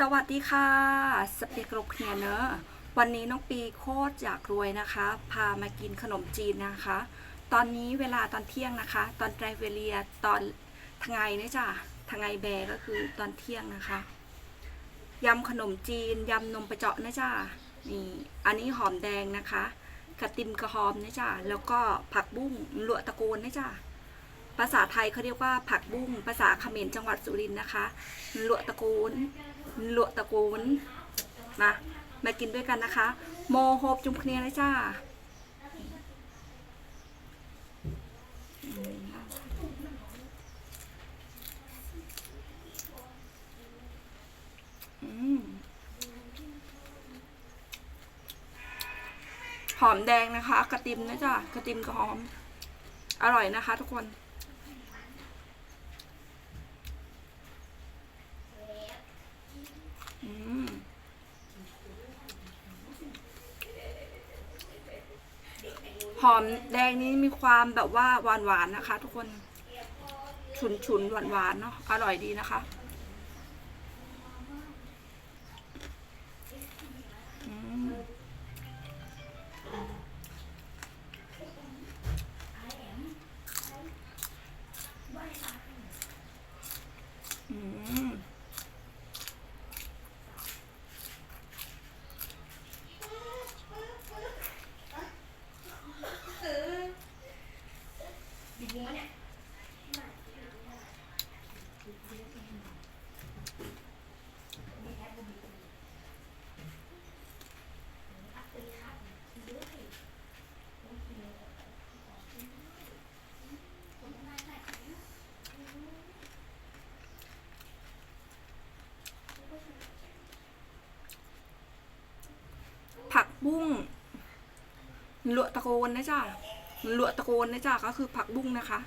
สวัสดีค่ะสเปียกรกเนียเนอะวันนี้น้องปีโคตรอยากรวยนะคะ พามากินขนมจีนนะคะ ตอนนี้เวลาตอนเที่ยงนะคะ ตอนไตรเวเลียตอนทางไงเนี่ยจ้ะทางไงแบก็คือตอนเที่ยงนะคะยำขนมจีนยำนมประเจาะนะจ้ะนี่อันนี้หอมแดงนะคะกระติมกระหอมนะจ้ะแล้วก็ผักบุ้งลวตะโกนนะจ้ะ ภาษาไทยเขาเรียกว่าผักบุ้ง ภาษาเขมรจังหวัดสุรินทร์นะคะหลวตะกนลวตะโกนมามากินด้วยกันนะคะ โมโฮบจุ่มเคลียร์เลยจ้าหอมแดงนะคะ กระติมนะจ๊ะกระติมกับหอม อร่อยนะคะทุกคน อืมห อมแดงนี้มีความแบบว่าหวานๆนะคะ ทุกคน ฉุนๆหวานๆเนาะอร่อยดีนะคะอืมอืม ผัก บุ้งลวตะโกนนะจ๊ะลวตะโกนนะจ๊ะก็คือผักบุ้งนะคะ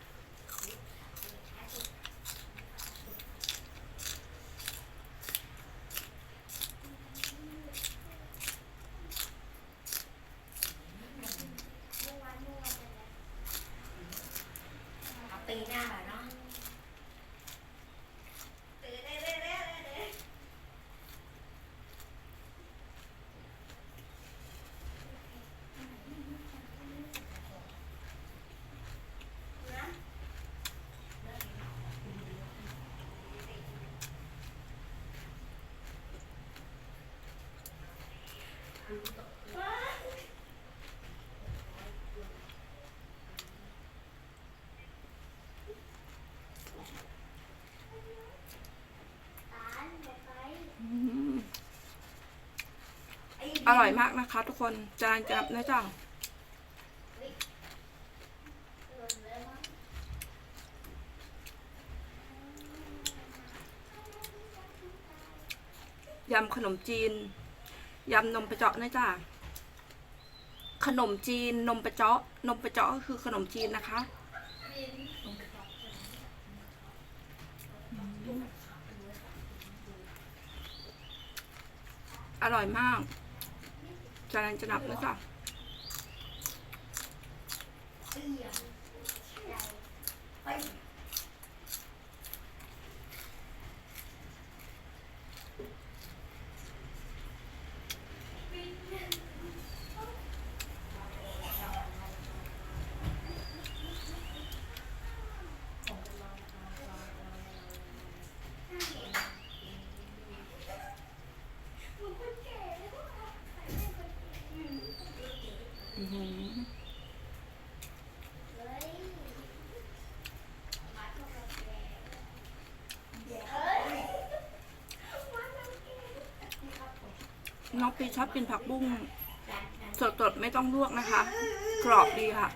อร่อยมากนะคะ ทุกคน จานจับนะจ๊ะยำขนมจีน ยำนมประเจาะนะจ๊ะขนมจีนนมประเจาะ นมประเจาะก็คือขนมจีนนะคะอร่อยมากจานจะนับนะจ๊ะอื้อ น้องปีชอบกินผักบุ้งสดๆ ไม่ต้องลวกนะคะ กรอบดีค่ะ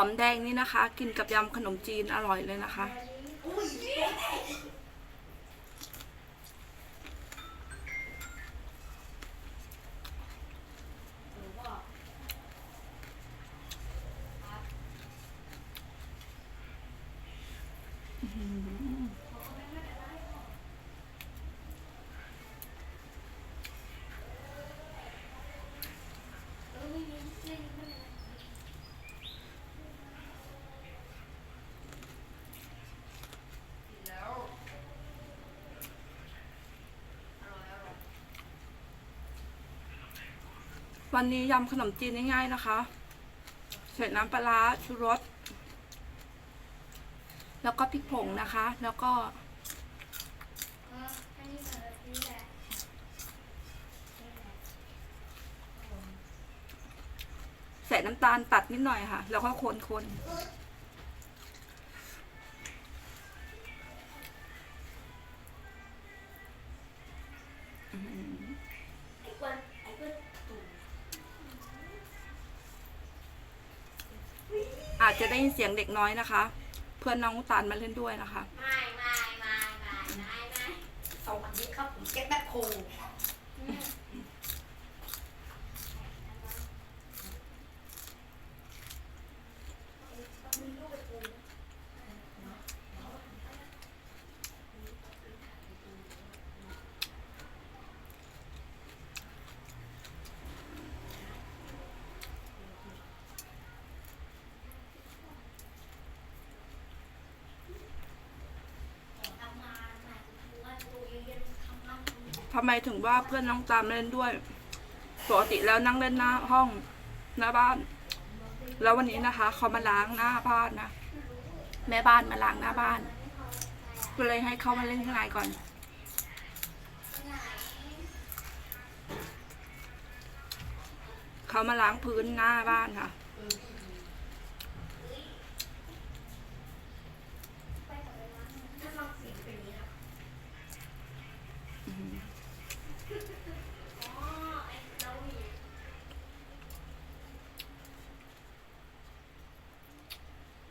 อมแดงนี่นะคะ กินกับยำขนมจีนอร่อยเลยนะคะ Mm-hmm. วันนี้ยำขนมจีนง่ายๆนะคะใส่น้ำปลาชูรส แล้วก็พริกผงนะคะ แล้วก็ ใส่น้ำตาลตัดนิดหน่อยค่ะ แล้วก็คนๆ จะได้ยินเสียงเด็กน้อยนะคะ เพื่อนน้องตาลมาเล่นด้วยนะคะ ไม่ไม่ไม่ไม่ไม่ไม่สวัสดีครับผมเก็ตแบ็คโฮทำงานใหม่ดูว่าดูเย็นๆทำงาน ทำไมถึงว่าเพื่อนน้องตามเล่นด้วยปกติแล้วนั่งเล่นหน้าห้องหน้าบ้าน แล้ววันนี้นะคะเขามาล้างหน้าบ้านนะแม่บ้านมาล้างหน้าบ้านก็เลยให้เขามาเล่นข้างในก่อนเขามาล้างพื้นหน้าบ้านค่ะ ถ้าฟังเสียงเป็นอย่างนี้ครับอ๋อไอ้เราอีก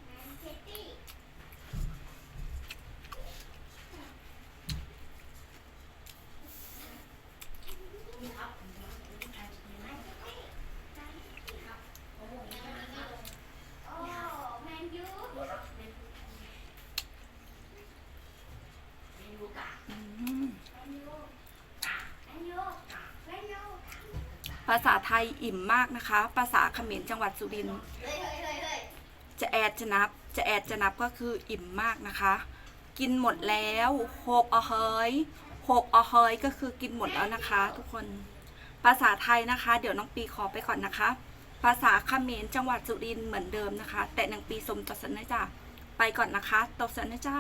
แมนซิตี้นี่ครับผมจะมาเป็นการชิมแมนซิตี้นี่ครับโอ้โหนี่ครับโอ้แมนยูนี่ครับแมนยูแมนยูกะ อืม แมนยูกะแมนยูกะแมนยู ภาษาไทยอิ่มมากนะคะ ภาษาเขมรจังหวัดสุรินทร์จะแอดจะนับ จะแอดจะนับก็คืออิ่มมากนะคะ กินหมดแล้วหกอเฮยหกอเฮยก็คือกินหมดแล้วนะคะ ทุกคน ภาษาไทยนะคะ เดี๋ยวน้องปีขอไปก่อนนะคะ ภาษาเขมรจังหวัดสุรินทร์เหมือนเดิมนะคะ แต่หนังปีสมตดสันนะจ้าไปก่อนนะคะตดสันนะจ้า